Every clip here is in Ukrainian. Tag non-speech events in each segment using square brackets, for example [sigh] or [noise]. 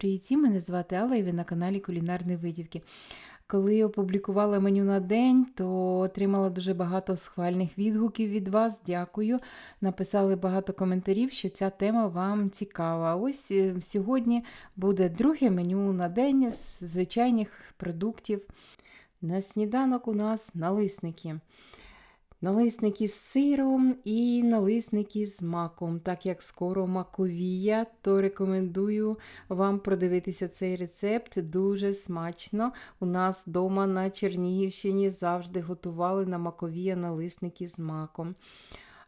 Привіт, мене звати Алла і ви на каналі Кулінарні Видівки. Коли опублікувала меню на день, то отримала дуже багато схвальних відгуків від вас. Дякую. Написали багато коментарів, що ця тема вам цікава. Ось е, сьогодні буде друге меню на день з звичайних продуктів. На сніданок у нас налисники. Налисники з сиром і налисники з маком. Так як скоро маковія, то рекомендую вам продивитися цей рецепт. Дуже смачно. У нас вдома на Чернігівщині завжди готували на маковія налисники з маком.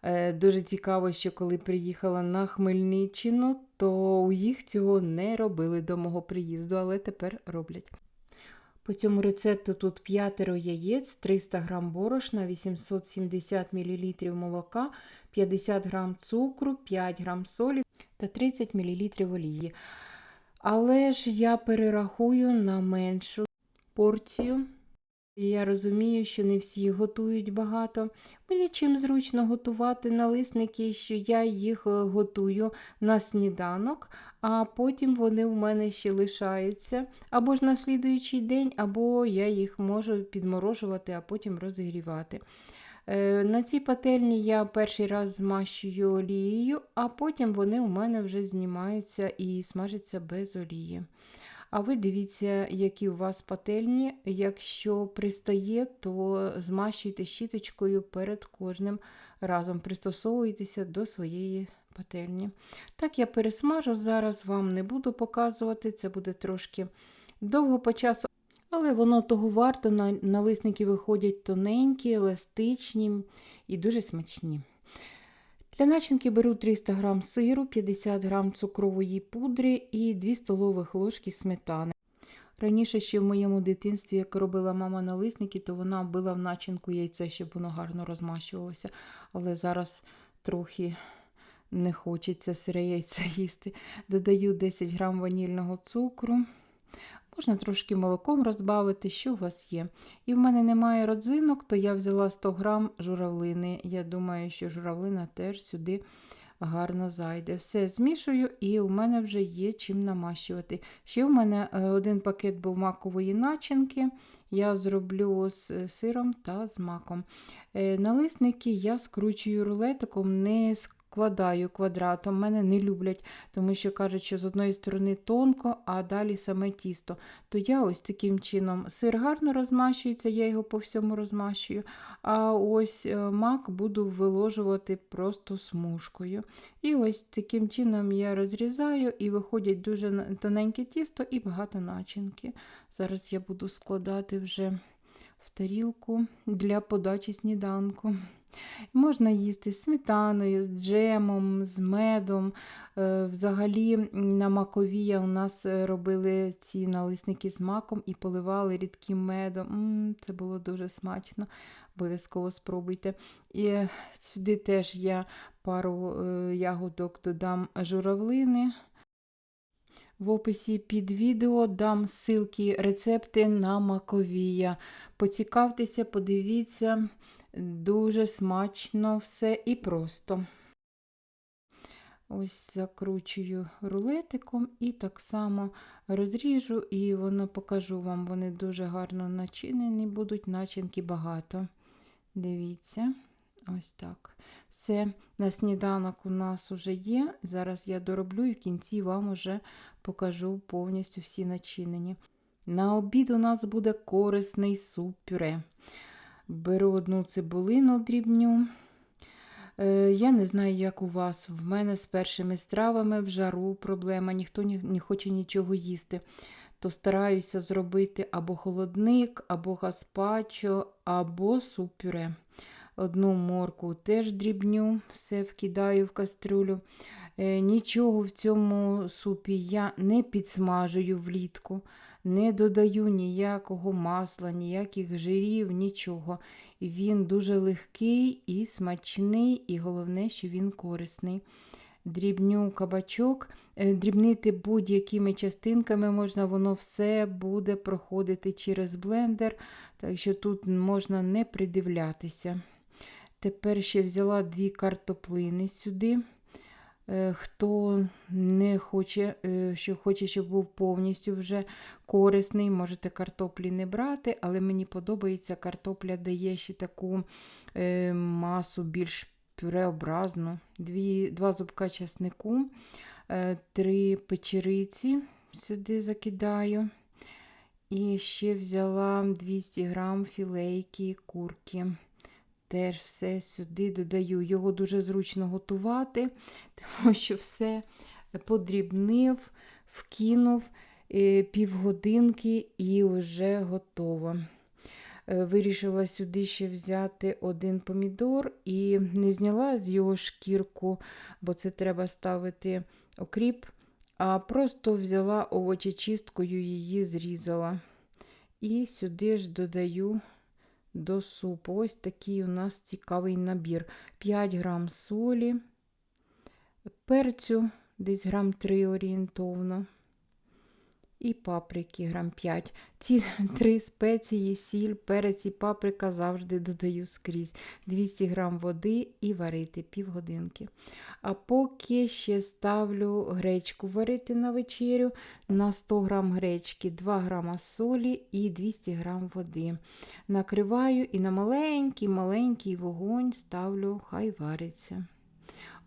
Е, Дуже цікаво, що коли приїхала на Хмельниччину, то у їх цього не робили до мого приїзду, але тепер роблять. По цьому рецепту тут 5 яєць, 300 г борошна, 870 мл молока, 50 г цукру, 5 г солі та 30 мл олії. Але ж я перерахую на меншу порцію. Я розумію, що не всі готують багато. Мені чим зручно готувати налисники, що я їх е, готую на сніданок, а потім вони в мене ще лишаються або ж на слідуючий день, або я їх можу підморожувати, а потім розігрівати. Е, На цій пательні я перший раз змащую олією, а потім вони у мене вже знімаються і смажаться без олії. А ви дивіться, які у вас пательні. Якщо пристає, то змащуйте щіточкою перед кожним разом. Пристосовуйтеся до своєї пательні. Так, я пересмажу, зараз вам не буду показувати, це буде трошки довго по часу. Але воно того варто, налисники виходять тоненькі, еластичні і дуже смачні. Для начинки беру 300 г сиру, 50 г цукрової пудри і 2 столових ложки сметани. Раніше ще в моєму дитинстві, як робила мама налисники, то вона била в начинку яйце, щоб воно гарно розмащувалося. Але зараз трохи не хочеться сире яйце їсти. Додаю 10 г ванільного цукру. Можна трошки молоком розбавити, що у вас є. І в мене немає родзинок, то я взяла 100 грам журавлини. Я думаю, що журавлина теж сюди гарно зайде. Все змішую, і у мене вже є чим намащувати. Ще в мене е, один пакет був макової начинки. Я зроблю з е, сиром та з маком. Е, налисники я скручую рулетиком, не складаю квадратом. Мене не люблять, тому що кажуть, що з одної сторони тонко, а далі саме тісто. То я ось таким чином сир гарно розмащується, я його по всьому розмащую. А ось е, мак буду виложувати просто смужкою. І ось таким чином я розрізаю і виходять дуже тоненьке тісто і багато начинки. Зараз я буду складати вже в тарілку для подачі сніданку. Можна їсти з сметаною, з джемом, з медом. Е, взагалі на маковія у нас е, робили ці налисники з маком і поливали рідким медом. Це було дуже смачно, обов'язково спробуйте. І сюди теж я пару е, ягодок додам журавлини. В описі під відео дам ссылки, рецепти на маковія. Поцікавтеся, подивіться. Дуже смачно все і просто. Ось закручую рулетиком і так само розріжу, і воно покажу вам, вони дуже гарно начинені, будуть начинки багато. Дивіться, ось так. Все, на сніданок у нас вже є. Зараз я дороблю і в кінці вам вже покажу повністю всі начинені. На обід у нас буде корисний суп-пюре. Беру одну цибулину дрібню. Е, я не знаю, як у вас. В мене з першими стравами в жару проблема, ніхто не хоче нічого їсти. То стараюся зробити або холодник, або гаспачо, або суп-пюре. Одну морку теж дрібню, все вкидаю в кастрюлю. Е, нічого в цьому супі я не підсмажую влітку не додаю ніякого масла, ніяких жирів, нічого. Він дуже легкий і смачний, і головне, що він корисний. Дрібню кабачок, е, дрібнити будь-якими частинками можна, воно все буде проходити через блендер, так що тут можна не придивлятися. Тепер ще взяла дві картоплини сюди. Е, Хто не хоче, е, що хоче, щоб був повністю вже корисний, можете картоплі не брати, але мені подобається, картопля дає ще таку е, масу більш пюреобразну. Дві, два зубка часнику, три печериці сюди закидаю. І ще взяла 200 грам філейки курки. Теж все сюди додаю. Його дуже зручно готувати, [laughs] тому що все подрібнив, вкинув е, півгодинки і вже готово. Е, Вирішила сюди ще взяти один помідор і не зняла з його шкірку, бо це треба ставити окріп, а просто взяла овочечисткою, її зрізала. І сюди ж додаю до супу. Ось такий у нас цікавий набір. 5 грам солі, перцю десь грам 3 орієнтовно. І паприки грам 5. Ці [laughs] три спеції, сіль, перець і паприка завжди додаю скрізь. 200 грам води і варити півгодинки. А поки ще ставлю гречку варити на вечерю. На 100 грам гречки, 2 грама солі і 200 грам води. Накриваю і на маленький-маленький вогонь ставлю, хай вариться.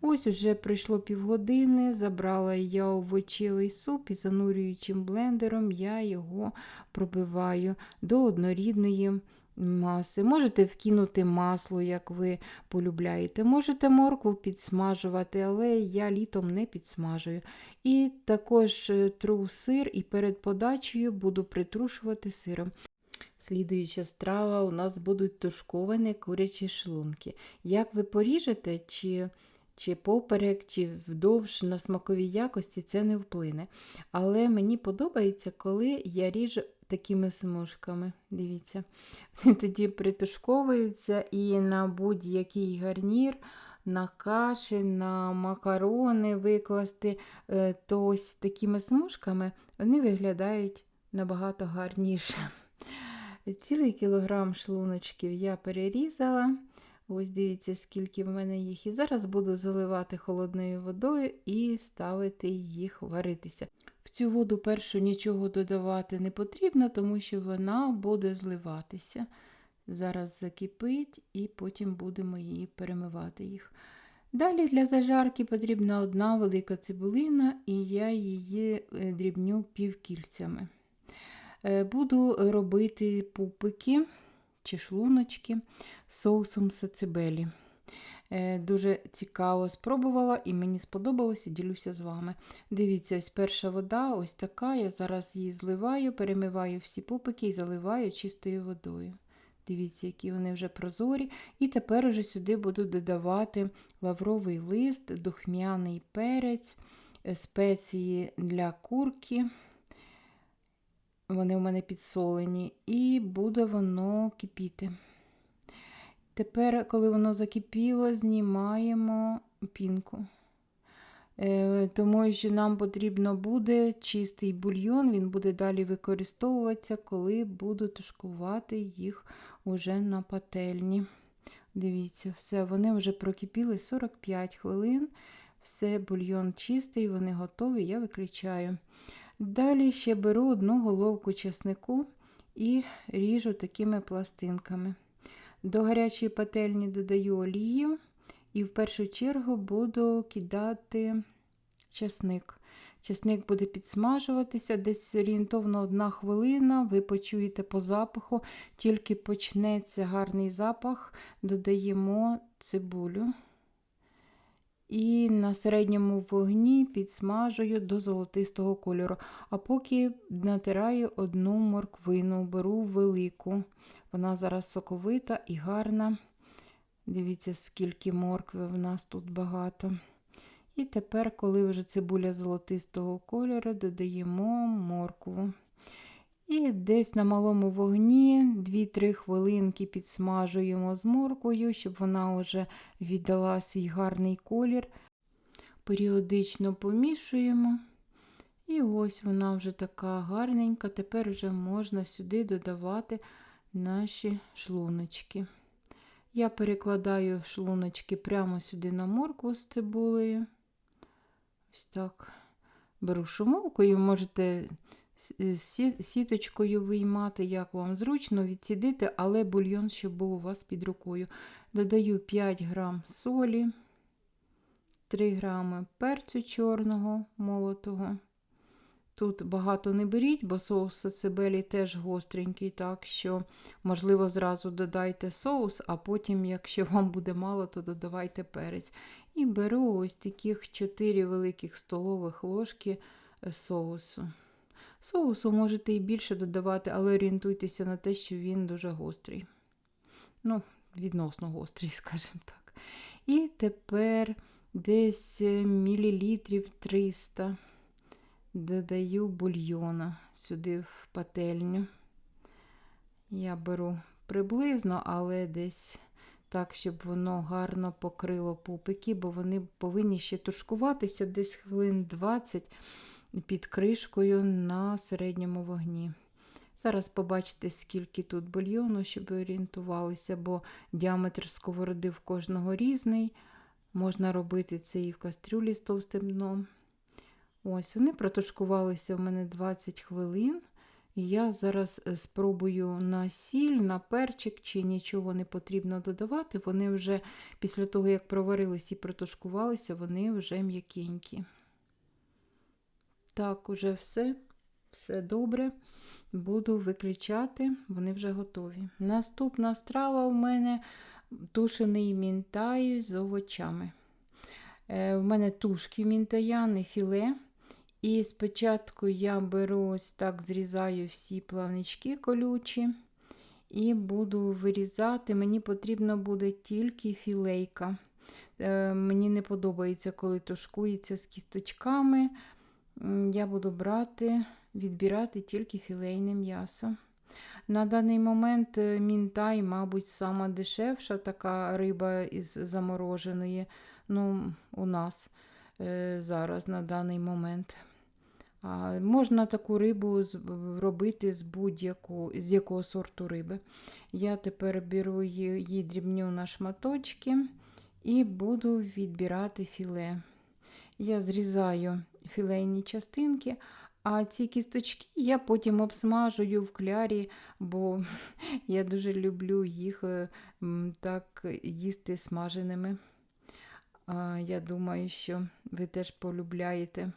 Ось уже пройшло півгодини, забрала я овочевий суп і занурюючим блендером я його пробиваю до однорідної маси. Можете вкинути масло, як ви полюбляєте. Можете моркву підсмажувати, але я літом не підсмажую. І також е, тру сир і перед подачею буду притрушувати сиром. Слідуюча страва у нас будуть тушковані курячі шлунки. Як ви поріжете, чи чи поперек, чи вдовж на смаковій якості це не вплине. Але мені подобається, коли я ріжу такими смужками. Дивіться, [laughs] тоді притушковуються і на будь-який гарнір. На каші, на макарони викласти, е, то ось такими смужками вони виглядають набагато гарніше. Цілий кілограм шлуночків я перерізала. Ось дивіться, скільки в мене їх. І зараз буду заливати холодною водою і ставити їх варитися. В цю воду першу нічого додавати не потрібно, тому що вона буде зливатися. Зараз закипить і потім будемо її перемивати їх. Далі для зажарки потрібна одна велика цибулина, і я її е, дрібню півкільцями. Е, буду робити пупики чи шлуночки з соусом сацибелі. Е, Дуже цікаво спробувала і мені сподобалося, ділюся з вами. Дивіться, ось перша вода, ось така. Я зараз її зливаю, перемиваю всі пупики і заливаю чистою водою. Дивіться, які вони вже прозорі. І тепер уже сюди буду додавати лавровий лист, духмяний перець, е, спеції для курки. Вони у мене підсолені, і буде воно кипіти. Тепер, коли воно закипіло, знімаємо пінку. Е, Тому що нам потрібно буде чистий бульйон, він буде далі використовуватися, коли буду тушкувати їх уже на пательні. Дивіться, все, вони вже прокипіли 45 хвилин. Все, бульйон чистий, вони готові, я виключаю. Далі ще беру одну головку чеснику і ріжу такими пластинками. До гарячої пательні додаю олію і в першу чергу буду кидати чесник. Чесник буде підсмажуватися, десь орієнтовно одна хвилина, ви почуєте по запаху, тільки почнеться гарний запах, додаємо цибулю. І на середньому вогні підсмажую до золотистого кольору. А поки натираю одну морквину, беру велику. Вона зараз соковита і гарна. Дивіться, скільки моркви в нас тут багато. І тепер, коли вже цибуля золотистого кольору, додаємо моркву. І десь на малому вогні 2-3 хвилинки підсмажуємо з морквою, щоб вона вже віддала свій гарний колір. Періодично помішуємо. І ось вона вже така гарненька. Тепер вже можна сюди додавати наші шлуночки. Я перекладаю шлуночки прямо сюди на моркву з цибулею. Ось так. Беру шумовкою, можете сіточкою виймати, як вам зручно, відсідити, але бульйон, щоб був у вас під рукою. Додаю 5 грам солі, 3 грами перцю чорного молотого. Тут багато не беріть, бо соус сацебелі теж гостренький, так що, можливо, зразу додайте соус, а потім, якщо вам буде мало, то додавайте перець. І беру ось таких 4 великих столових ложки е, соусу. Соусу можете і більше додавати, але орієнтуйтеся на те, що він дуже гострий. Ну, відносно гострий, [laughs] скажімо так. І тепер десь е, мілілітрів 300 додаю бульйона сюди в пательню. Я беру приблизно, але десь так, щоб воно гарно покрило пупики, бо вони повинні ще тушкуватися десь хвилин 20 під кришкою на середньому вогні. Зараз побачите, скільки тут бульйону, щоб орієнтувалися, бо діаметр сковороди в кожного різний. Можна робити це і в кастрюлі з товстим дном. Ось, вони протушкувалися в мене 20 хвилин. Я зараз е, спробую на сіль, на перчик, чи нічого не потрібно додавати. Вони вже після того, як проварились і протушкувалися, вони вже м'якенькі. Так, уже все, все добре. Буду виключати, вони вже готові. Наступна страва у мене тушений мінтай з овочами. Е, У мене тушки мінтая, не філе. І спочатку я беру ось так, зрізаю всі плавнички колючі і буду вирізати. Мені потрібно буде тільки філейка. Е, Мені не подобається, коли тушкується з кісточками. Я буду брати, відбирати тільки філейне м'ясо. На даний момент е, мінтай, мабуть, сама дешевша така риба із замороженої. Ну, у нас е, зараз на даний момент. А, можна таку рибу робити з будь-якого з якого сорту риби. Я тепер беру її дрібню на шматочки і буду відбирати філе. Я зрізаю філейні частинки, а ці кісточки я потім обсмажую в клярі, бо [laughs] я дуже люблю їх е, так їсти смаженими. Я думаю, що ви теж полюбляєте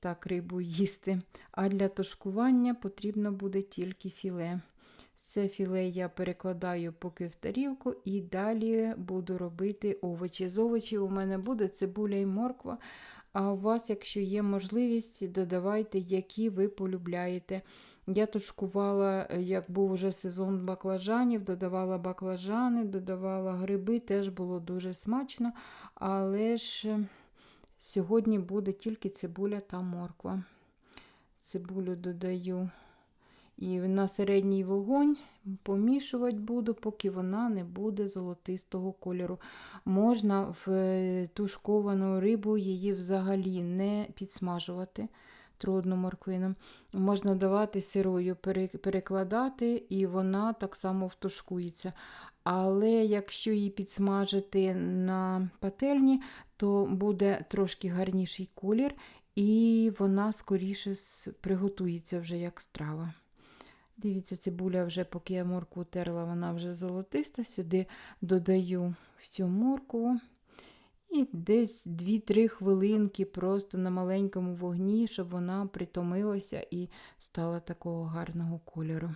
так рибу їсти. А для тушкування потрібно буде тільки філе. Це філе я перекладаю поки в тарілку і далі буду робити овочі. З овочів у мене буде цибуля і морква. А у вас, якщо є можливість, додавайте, які ви полюбляєте. Я тушкувала, е, як був уже сезон баклажанів, додавала баклажани, додавала гриби, теж було дуже смачно. Але ж е, сьогодні буде тільки цибуля та морква. Цибулю додаю і на середній вогонь помішувати буду, поки вона не буде золотистого кольору. Можна в е, тушковану рибу її взагалі не підсмажувати трудно морквином. Можна давати сирою, перекладати, і вона так само втушкується. Але якщо її підсмажити на пательні, то буде трошки гарніший колір, і вона скоріше приготується вже як страва. Дивіться, цибуля вже, поки я моркву терла, вона вже золотиста. Сюди додаю всю моркву. І десь 2-3 хвилинки просто на маленькому вогні, щоб вона притомилася і стала такого гарного кольору.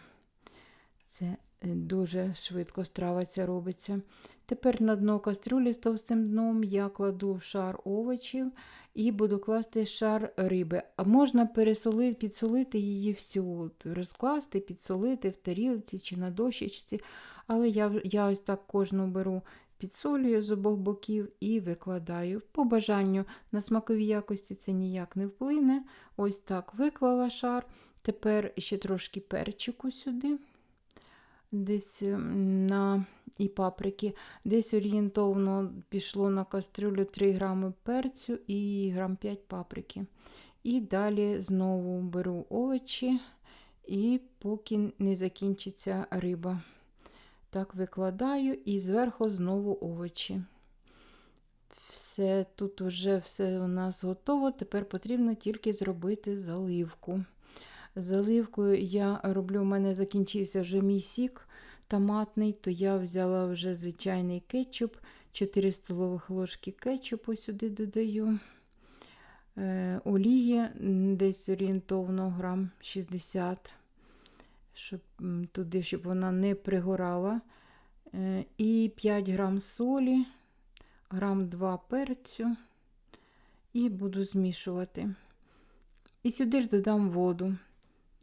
Це дуже швидко страва робиться. Тепер на дно кастрюлі з товстим дном я кладу шар овочів і буду класти шар риби. А можна пересолити, підсолити її всю, розкласти, підсолити в тарілці чи на дощечці. Але я, я ось так кожну беру, підсолюю з обох боків і викладаю. По бажанню на смакові якості це ніяк не вплине. Ось так виклала шар. Тепер ще трошки перчику сюди. Десь на і паприки. Десь орієнтовно пішло на кастрюлю 3 грами перцю і грам 5 паприки. І далі знову беру овочі, і поки не закінчиться риба. Так викладаю і зверху знову овочі. Все, тут вже все у нас готово. Тепер потрібно тільки зробити заливку. Заливкою я роблю, у мене закінчився вже мій сік томатний, то я взяла вже звичайний кетчуп, 4 столових ложки кетчупу сюди додаю. Е, олії десь орієнтовно грам 60, щоб туди, щоб вона не пригорала. Е, і 5 грам солі, грам 2 перцю. І буду змішувати. І сюди ж додам воду.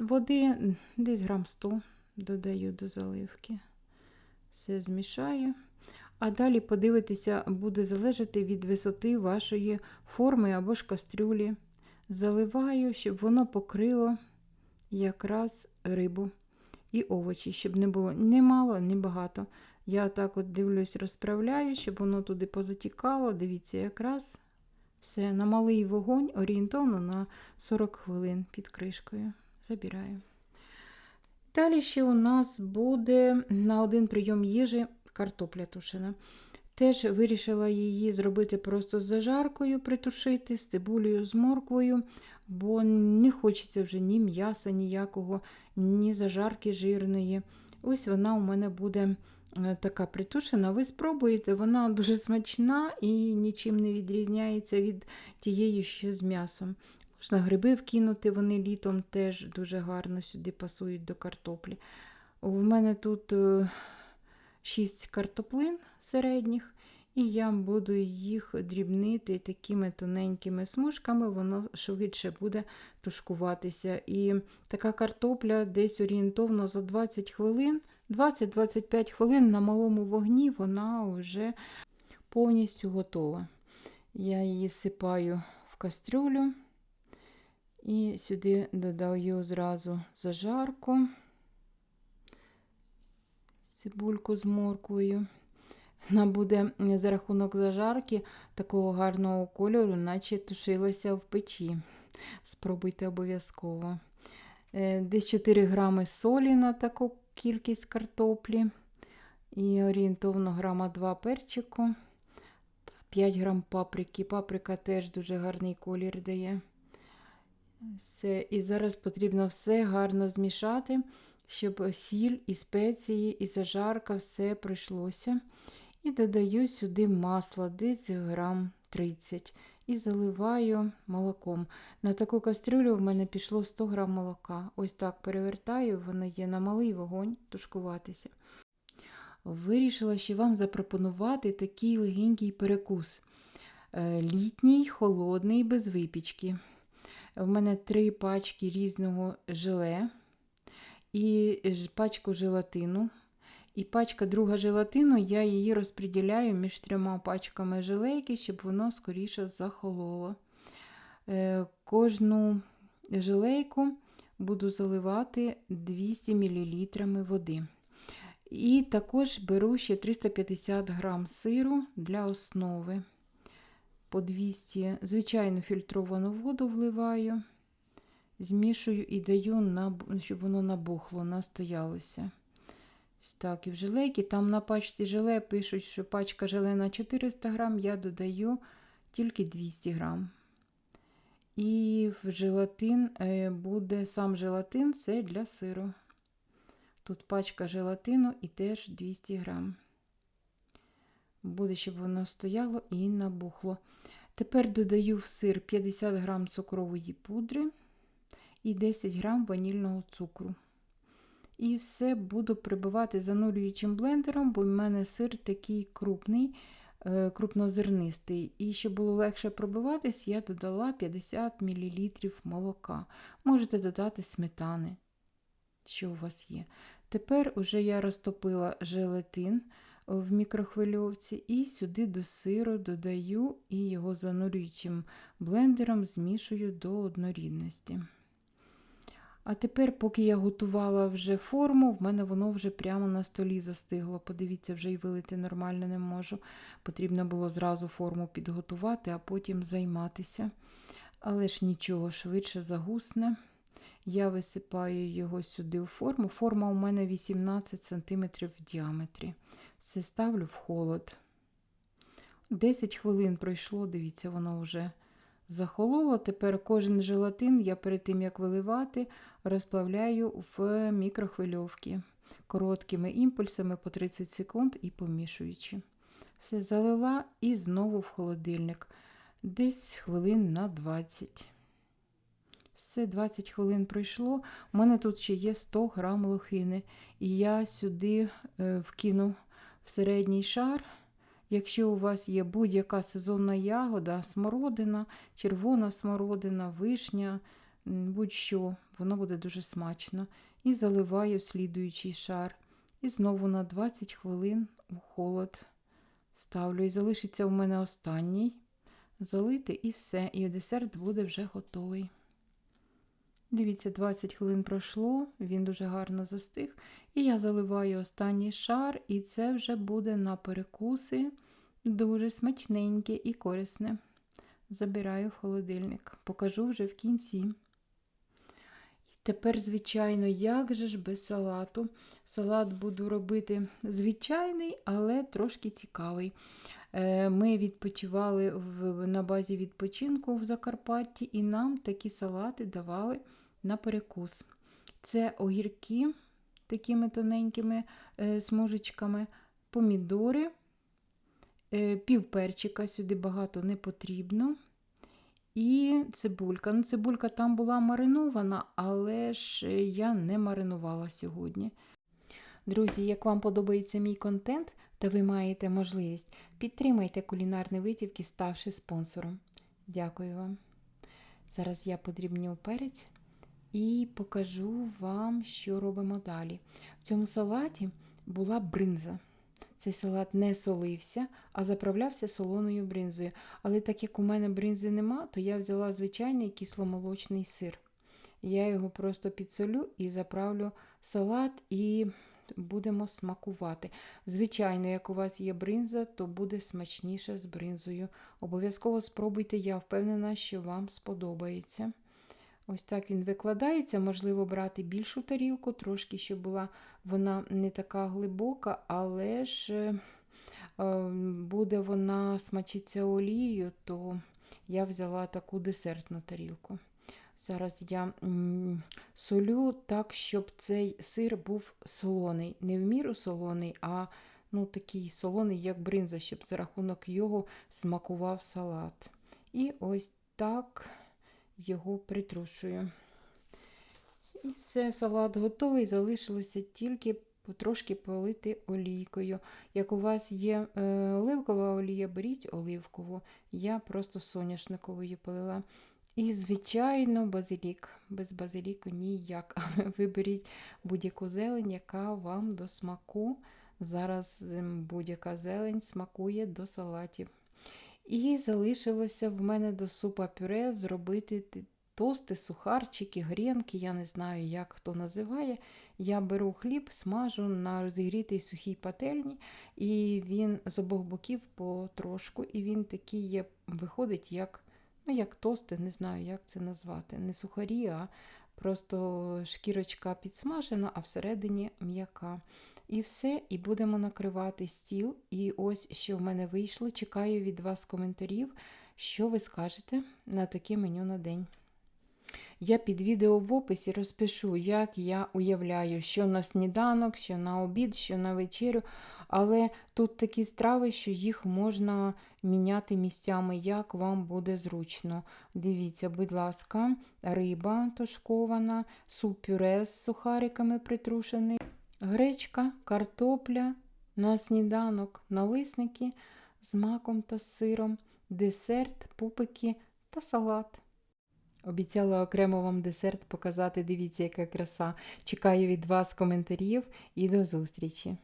Води десь грам 100 додаю до заливки. Все змішаю. А далі подивитися, буде залежати від висоти вашої форми або ж кастрюлі. Заливаю, щоб воно покрило якраз рибу і овочі, щоб не було ні мало, ні багато. Я так от дивлюсь, розправляю, щоб воно туди позатікало. Дивіться, якраз все на малий вогонь орієнтовно на 40 хвилин під кришкою. Забираю. Далі ще у нас буде на один прийом їжі картопля тушена. Теж вирішила її зробити просто з зажаркою, притушити, з цибулею, з морквою, бо не хочеться вже ні м'яса, ніякого, ні зажарки жирної. Ось вона у мене буде е, така притушена. Ви спробуєте, вона дуже смачна і нічим не відрізняється від тієї, що з м'ясом. Можна гриби вкинути, вони літом теж дуже гарно сюди пасують до картоплі. У мене тут 6 картоплин середніх, і я буду їх дрібнити такими тоненькими смужками, воно швидше буде тушкуватися. І така картопля десь орієнтовно за 20 хвилин, 20-25 хвилин на малому вогні вона вже повністю готова. Я її сипаю в кастрюлю. І сюди додаю зразу зажарку, цибульку з морквою. Вона буде за рахунок зажарки такого гарного кольору, наче тушилася в печі. Спробуйте обов'язково. Е, Десь 4 грами солі на таку кількість картоплі. І орієнтовно грама 2 перчику. 5 грам паприки. Паприка теж дуже гарний колір дає. Все. І зараз потрібно все гарно змішати, щоб сіль і спеції, і зажарка все пройшлося. І додаю сюди масло, десь грам 30. І заливаю молоком. На таку кастрюлю в мене пішло 100 грам молока. Ось так перевертаю, воно є на малий вогонь тушкуватися. Вирішила ще вам запропонувати такий легенький перекус. Е, Літній, холодний, без випічки. В мене три пачки різного желе і пачку желатину. І пачка друга желатину, я її розподіляю між трьома пачками желейки, щоб воно скоріше захололо. Е, Кожну желейку буду заливати 200 мл води. І також беру ще 350 грам сиру для основи по 200 звичайну фільтровану воду вливаю, змішую і даю, щоб воно набухло, настоялося. Так, і в желейки, там на пачці желе пишуть, що пачка желе на 400 грам, я додаю тільки 200 грам. І в желатин е, буде сам желатин, це для сиру. Тут пачка желатину і теж 200 грам. Буде, щоб воно стояло і набухло. Тепер додаю в сир 50 грам цукрової пудри і 10 грам ванільного цукру. І все буду прибивати занурюючим блендером, бо в мене сир такий крупний, е, крупнозернистий. І щоб було легше пробиватись, я додала 50 мл молока. Можете додати сметани, що у вас є. Тепер уже я розтопила желатин в мікрохвильовці і сюди до сиру додаю і його занурюючим блендером змішую до однорідності. А тепер, поки я готувала вже форму, в мене воно вже прямо на столі застигло. Подивіться, вже й вилити нормально не можу. Потрібно було зразу форму підготувати, а потім займатися. Але ж нічого, швидше загусне. Я висипаю його сюди у форму. Форма у мене 18 см в діаметрі. Все ставлю в холод. 10 хвилин пройшло, дивіться, воно вже захололо. Тепер кожен желатин я перед тим, як виливати, розплавляю в мікрохвильовці короткими імпульсами по 30 секунд і помішуючи. Все залила і знову в холодильник. Десь хвилин на 20. Все, 20 хвилин пройшло. У мене тут ще є 100 грам лохини. І я сюди е, вкину в середній шар. Якщо у вас є будь-яка сезонна ягода, смородина, червона смородина, вишня, будь-що, воно буде дуже смачно. І заливаю слідуючий шар. І знову на 20 хвилин у холод ставлю. І залишиться у мене останній. Залити і все. І десерт буде вже готовий. Дивіться, 20 хвилин пройшло, він дуже гарно застиг. І я заливаю останній шар, і це вже буде на перекуси дуже смачненьке і корисне. Забираю в холодильник, покажу вже в кінці. І тепер, звичайно, як же ж без салату? Салат буду робити звичайний, але трошки цікавий. Е, Ми відпочивали на базі відпочинку в Закарпатті, і нам такі салати давали на перекус. Це огірки такими тоненькими е, смужечками, помідори, е, півперчика, сюди багато не потрібно. І цибулька. Ну, цибулька там була маринована, але ж е, я не маринувала сьогодні. Друзі, як вам подобається мій контент та ви маєте можливість, підтримайте кулінарні витівки, ставши спонсором. Дякую вам. Зараз я подрібню перець і покажу вам, що робимо далі. В цьому салаті була бринза. Цей салат не солився, а заправлявся солоною бринзою. Але так як у мене бринзи нема, то я взяла звичайний кисломолочний сир. Я його просто підсолю і заправлю салат і будемо смакувати. Звичайно, як у вас є бринза, то буде смачніше з бринзою. Обов'язково спробуйте, я впевнена, що вам сподобається. Ось так він викладається, можливо, брати більшу тарілку, трошки, щоб була вона не така глибока, але ж е, буде вона смачиться олією, то я взяла таку десертну тарілку. Зараз я солю так, щоб цей сир був солоний. Не в міру солоний, а ну, такий солоний, як бринза, щоб за рахунок його смакував салат. І ось так його притрушую. І все, салат готовий, залишилося тільки потрошки полити олійкою. Як у вас є е, оливкова олія, беріть оливкову. Я просто соняшниковою полила. І, звичайно, базилік. Без базиліку ніяк. [laughs] Виберіть будь-яку зелень, яка вам до смаку. Зараз ем, будь-яка зелень смакує до салатів. І залишилося в мене до супа пюре зробити тости, сухарчики, грінки, я не знаю, як хто називає. Я беру хліб, смажу на розігрітій сухій пательні, і він з обох боків потрошку, і він такий є, виходить, як ну, як тости, не знаю, як це назвати. Не сухарі, а просто шкірочка підсмажена, а всередині м'яка. І все, і будемо накривати стіл. І ось що в мене вийшло. Чекаю від вас коментарів, що ви скажете на таке меню на день. Я під відео в описі розпишу, як я уявляю, що на сніданок, що на обід, що на вечерю. Але тут такі страви, що їх можна міняти місцями, як вам буде зручно. Дивіться, будь ласка, риба тушкована, суп-пюре з сухариками притрушений, гречка, картопля, на сніданок, налисники з маком та сиром, десерт, пупики та салат. Обіцяла окремо вам десерт показати. Дивіться, яка краса. Чекаю від вас коментарів і до зустрічі!